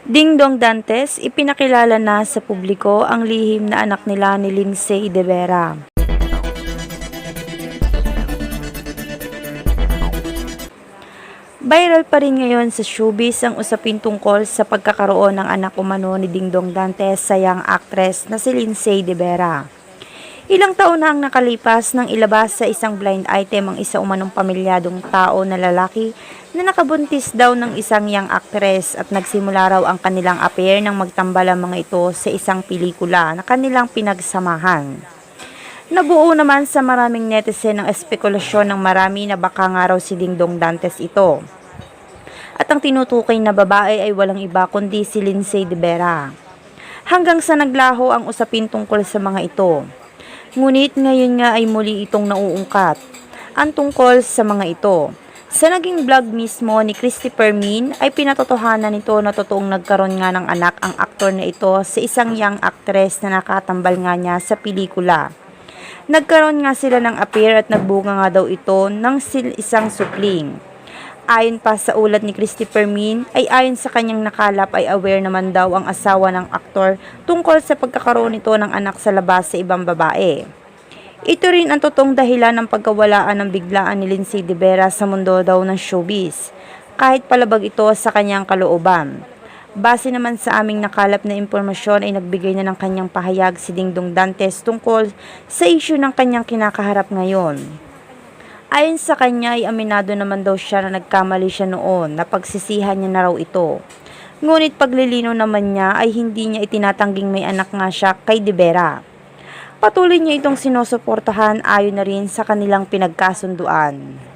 Dingdong Dantes, ipinakilala na sa publiko ang lihim na anak nila ni Lindsay De Vera. Viral pa rin ngayon sa showbiz ang usapin tungkol sa pagkakaroon ng anak umano ni Dingdong Dantes sa young actress na si Lindsay De Vera. Ilang taon na ang nakalipas nang ilabas sa isang blind item ang isa umanong pamilyadong tao na lalaki na nakabuntis daw ng isang young actress at nagsimula raw ang kanilang affair nang magtambal mga ito sa isang pelikula na kanilang pinagsamahan. Nabuo naman sa maraming netizen ang espekulasyon ng marami na baka nga raw si Dingdong Dantes ito. At ang tinutukoy na babae ay walang iba kundi si Lindsay De Vera. Hanggang sa naglaho ang usapin tungkol sa mga ito. Ngunit ngayon nga ay muli itong nauungkat. Ang tungkol sa mga ito. Sa naging vlog mismo ni Christopher Min ay pinatotohanan nito na totoong nagkaroon nga ng anak ang aktor na ito sa isang young actress na nakatambal nga niya sa pelikula. Nagkaroon nga sila ng affair at nagbunga nga daw ito ng isang supling. Ayon pa sa ulat ni Christopher Min, ay ayon sa kanyang nakalap ay aware naman daw ang asawa ng aktor tungkol sa pagkakaroon nito ng anak sa labas sa ibang babae. Ito rin ang totoong dahilan ng pagkawalaan ng biglaan ni Lindsay De Vera sa mundo daw ng showbiz, kahit palabag ito sa kanyang kalooban. Base naman sa aming nakalap na impormasyon ay nagbigay na ng kanyang pahayag si Dingdong Dantes tungkol sa issue ng kanyang kinakaharap ngayon. Ayon sa kanya ay aminado naman daw siya na nagkamali siya noon na pagsisihan niya na raw ito. Ngunit paglilino naman niya ay hindi niya itinatangging may anak nga siya kay De Vera. Patuloy niya itong sinusuportahan ayon na rin sa kanilang pinagkasunduan.